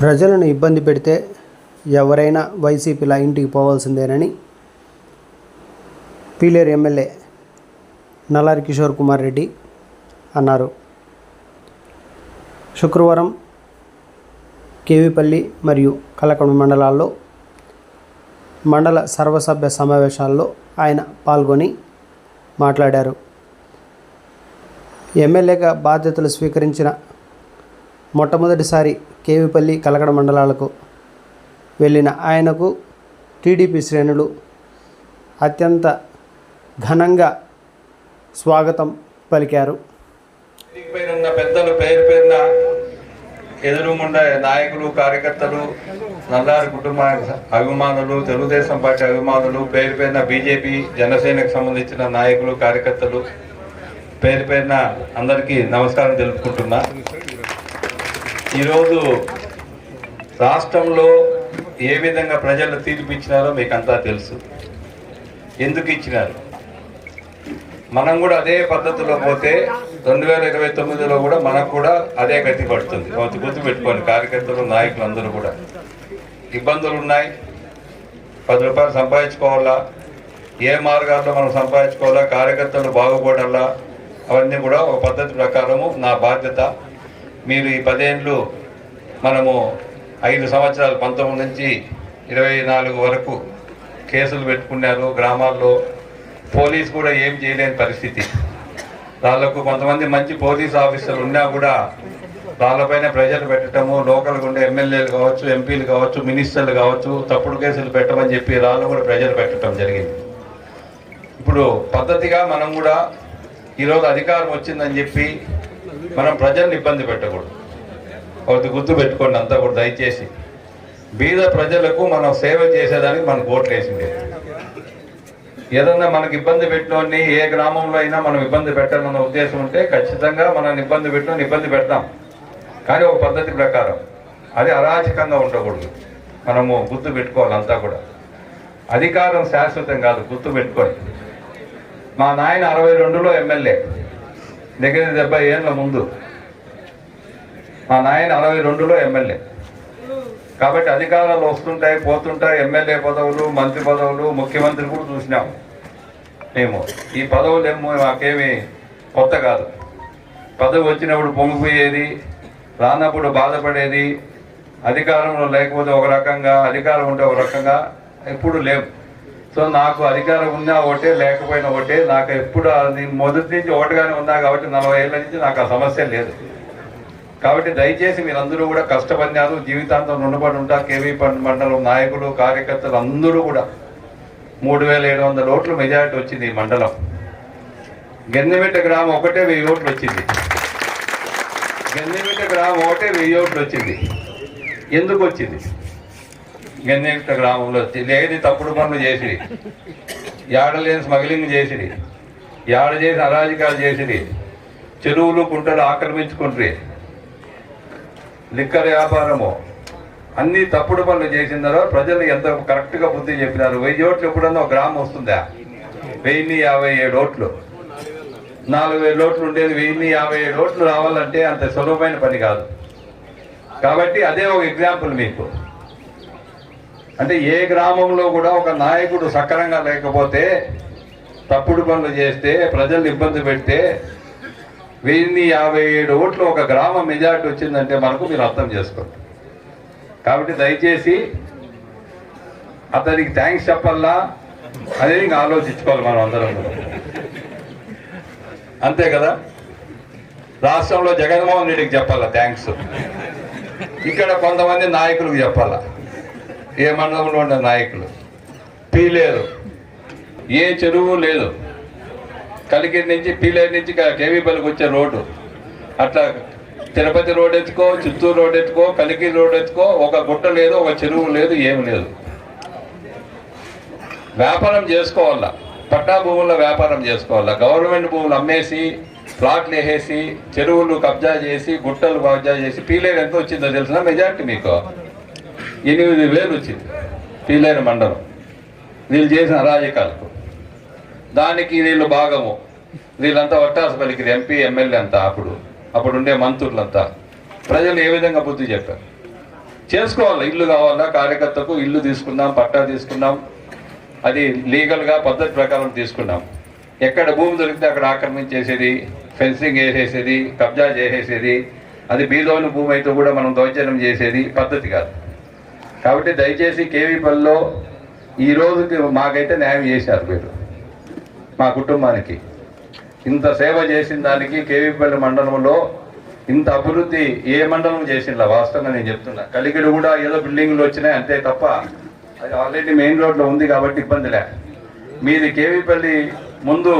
ప్రజలను ఇబ్బంది పెడితే ఎవరైనా వైసీపీలా ఇంటికి పోవాల్సిందేనని పీలేరు ఎమ్మెల్యే నల్లారి కిషోర్ కుమార్ రెడ్డి అన్నారు. శుక్రవారం కేవీపల్లి మరియు కలకడ మండలాల్లో మండల సర్వసభ్య సమావేశాల్లో ఆయన పాల్గొని మాట్లాడారు. ఎమ్మెల్యేగా బాధ్యతలు స్వీకరించిన మొట్టమొదటిసారి కేవీపల్లి కలకడ మండలాలకు వెళ్ళిన ఆయనకు టీడీపీ శ్రేణులు అత్యంత ఘనంగా స్వాగతం పలికారు. పైన పెద్దలు పేరు పేరున ఎదురుగుండా నాయకులు కార్యకర్తలు నల్లారి కుటుంబ అభిమానులు తెలుగుదేశం పార్టీ అభిమానులు పేరు పేరున బీజేపీ జనసేనకు సంబంధించిన నాయకులు కార్యకర్తలు పేరు పేరున అందరికీ నమస్కారం తెలుపుకుంటున్నా. ఈరోజు రాష్ట్రంలో ఏ విధంగా ప్రజలు తీర్పు ఇచ్చినారో మీకు అంతా తెలుసు. ఎందుకు ఇచ్చినారు? మనం కూడా అదే పద్ధతిలో పోతే రెండు వేల ఇరవై తొమ్మిదిలో కూడా మనకు కూడా అదే గతి పడుతుంది. కొంత గుర్తు పెట్టుకోండి కార్యకర్తలు నాయకులు అందరూ కూడా. ఇబ్బందులు ఉన్నాయి. పది రూపాయలు సంపాదించుకోవాలా? ఏ మార్గాల్లో మనం సంపాదించుకోవాలా? కార్యకర్తలు బాగుపడాలా? అవన్నీ కూడా ఒక పద్ధతి ప్రకారము నా బాధ్యత. మీరు ఈ పదేళ్ళు మనము ఐదు సంవత్సరాలు పంతొమ్మిది నుంచి ఇరవై నాలుగు వరకు కేసులు పెట్టుకున్నారు గ్రామాల్లో. పోలీస్ కూడా ఏం చేయలేని పరిస్థితి. వాళ్ళకు కొంతమంది మంచి పోలీస్ ఆఫీసర్లు ఉన్నా కూడా వాళ్ళపైన ప్రెజర్లు పెట్టడము లోకల్గా ఉండే ఎమ్మెల్యేలు కావచ్చు ఎంపీలు కావచ్చు మినిస్టర్లు కావచ్చు తప్పుడు కేసులు పెట్టమని చెప్పి వాళ్ళు కూడా ప్రెజర్ పెట్టడం జరిగింది. ఇప్పుడు పద్ధతిగా మనం కూడా ఈరోజు అధికారం వచ్చిందని చెప్పి మనం ప్రజల్ని ఇబ్బంది పెట్టకూడదు. ఒకటి గుర్తు పెట్టుకోండి అంతా కూడా దయచేసి. బీద ప్రజలకు మనం సేవ చేసేదానికి మనకు ఓట్లు వేసింది ఏదన్నా మనకి ఇబ్బంది పెట్టినోని ఏ గ్రామంలో అయినా మనం ఇబ్బంది పెట్టాలన్న ఉద్దేశం ఉంటే ఖచ్చితంగా మనం ఇబ్బంది పెట్టిన ఇబ్బంది పెడతాం. కానీ ఒక పద్ధతి ప్రకారం. అది అరాచకంగా ఉండకూడదు. మనము గుర్తు పెట్టుకోవాలి అంతా కూడా. అధికారం శాశ్వతం కాదు గుర్తు పెట్టుకొని మా నాయన అరవై రెండులో ఎమ్మెల్యే. దగ్గర డెబ్బై ఏళ్ళ ముందు మా నాయన అరవై రెండులో ఎమ్మెల్యే. కాబట్టి అధికారాలు వస్తుంటాయి పోతుంటాయి ఎమ్మెల్యే పదవులు మంత్రి పదవులు ముఖ్యమంత్రి కూడా చూసినాము మేము. ఈ పదవులు ఏమో మాకేమి కొత్త కాదు. పదవి వచ్చినప్పుడు పొంగిపోయేది రానప్పుడు బాధపడేది అధికారంలో లేకపోతే ఒక రకంగా అధికారం ఉంటే ఒక రకంగా ఎప్పుడు లేవు. సో నాకు అధికారం ఉన్నా ఒకటే లేకపోయినా ఒకటే నాకు ఎప్పుడు అది మొదటి నుంచి ఒకటిగానే ఉన్నా కాబట్టి నలభై ఏళ్ళ నుంచి నాకు ఆ సమస్య లేదు. కాబట్టి దయచేసి మీరందరూ కూడా కష్టపడినారు జీవితాంతం రుణపడి ఉంటా కేవీ మండలం నాయకులు కార్యకర్తలు అందరూ కూడా మూడు వేల ఏడు వందల ఓట్లు మెజారిటీ వచ్చింది ఈ మండలం. గెన్నెమిట్ట గ్రామం ఒకటే వెయ్యి ఓట్లు వచ్చింది. గెన్నెమిట్ట గ్రామం ఒకటే వెయ్యి ఓట్లు వచ్చింది. ఎందుకు వచ్చింది? గెన్నెమిట్ట గ్రామంలో వచ్చి లేని తప్పుడు పనులు చేసిరి. ఏడలేని స్మగ్లింగ్ చేసిరి. ఏడ చేసి అరాజకాలు చేసిరి. చెరువులు కుంటలు ఆక్రమించుకుంటారు. లిక్కర్ వ్యాపారము. అన్ని తప్పుడు పనులు చేసిన తర్వాత ప్రజలు ఎంత కరెక్ట్గా బుద్ధి చెప్పినారు. వెయ్యి ఓట్లు ఎప్పుడన్నా ఒక గ్రామం వస్తుందా? వెయ్యి యాభై ఏడు ఓట్లు. నాలుగు వేల ఓట్లు ఉండేది వెయ్యి యాభై ఏడు ఓట్లు రావాలంటే అంత సులభమైన పని కాదు. కాబట్టి అదే ఒక ఎగ్జాంపుల్ మీకు. అంటే ఏ గ్రామంలో కూడా ఒక నాయకుడు సక్రంగా లేకపోతే తప్పుడు పనులు చేస్తే ప్రజల్ని ఇబ్బంది పెడితే వెయ్యి యాభై ఏడు ఓట్లు ఒక గ్రామ మెజార్టీ వచ్చిందంటే మనకు మీరు అర్థం చేసుకోండి. కాబట్టి దయచేసి అతనికి థ్యాంక్స్ చెప్పాలా అనేది ఇంకా ఆలోచించుకోవాలి మనం అందరం అంతే కదా? రాష్ట్రంలో జగన్మోహన్ రెడ్డికి చెప్పాలా థ్యాంక్స్? ఇక్కడ కొంతమంది నాయకులకు చెప్పాలా? ఏ మండలంలో ఉండే నాయకులు? పీలేరు ఏ చెరువు లేదు. కలికిరి నుంచి పీలేరు నుంచి కేవీపల్లికి వచ్చే రోడ్డు. అట్లా తిరుపతి రోడ్ ఎత్తుకో చిత్తూరు రోడ్ ఎత్తుకో కలికిరి రోడ్ ఎత్తుకో ఒక గుట్ట లేదు ఒక చెరువు లేదు ఏమి లేదు. వ్యాపారం చేసుకోవాలా? పట్టా భూముల్లో వ్యాపారం చేసుకోవాలా? గవర్నమెంట్ భూములు అమ్మేసి ప్లాట్లు వేసేసి చెరువులు కబ్జా చేసి గుట్టలు కబ్జా చేసి పీలేరు ఎంత వచ్చిందో తెలిసిన మెజార్టీ మీకు? ఎనిమిది వేలు వచ్చింది. పీలేరు మండలం. వీళ్ళు చేసిన అరాజకాలకు దానికి వీళ్ళు భాగము. వీళ్ళంతా ఒట్టాసు పలికిరి ఎంపీ ఎమ్మెల్యే అంతా అప్పుడు. అప్పుడు ఉండే మంత్రులంతా. ప్రజలు ఏ విధంగా బుద్ధి చెప్పారు? చేసుకోవాలి. ఇల్లు కావాలా? కార్యకర్తకు ఇల్లు తీసుకుందాం పట్టా తీసుకుందాం. అది లీగల్గా పద్ధతి ప్రకారం తీసుకున్నాం. ఎక్కడ భూమి దొరికితే అక్కడ ఆక్రమించేసేది ఫెన్సింగ్ వేసేసేది కబ్జా చేసేసేది. అది బీదోని భూమి అయితే కూడా మనం దౌర్జన్యం చేసేది పద్ధతి కాదు. కాబట్టి దయచేసి కేవీపల్లిలో ఈ రోజుకి మాకైతే న్యాయం చేశారు మీరు. మా కుటుంబానికి. ఇంత సేవ చేసిన దానికి కేవీపల్లి మండలంలో ఇంత అభివృద్ధి ఏ మండలం చేసిందా వాస్తవంగా నేను చెప్తున్నా. కలిగిడు కూడా ఏదో బిల్డింగ్లు వచ్చినాయి అంతే తప్ప అది ఆల్రెడీ మెయిన్ రోడ్లో ఉంది కాబట్టి ఇబ్బంది లే. మీది కేవీపల్లి ముందు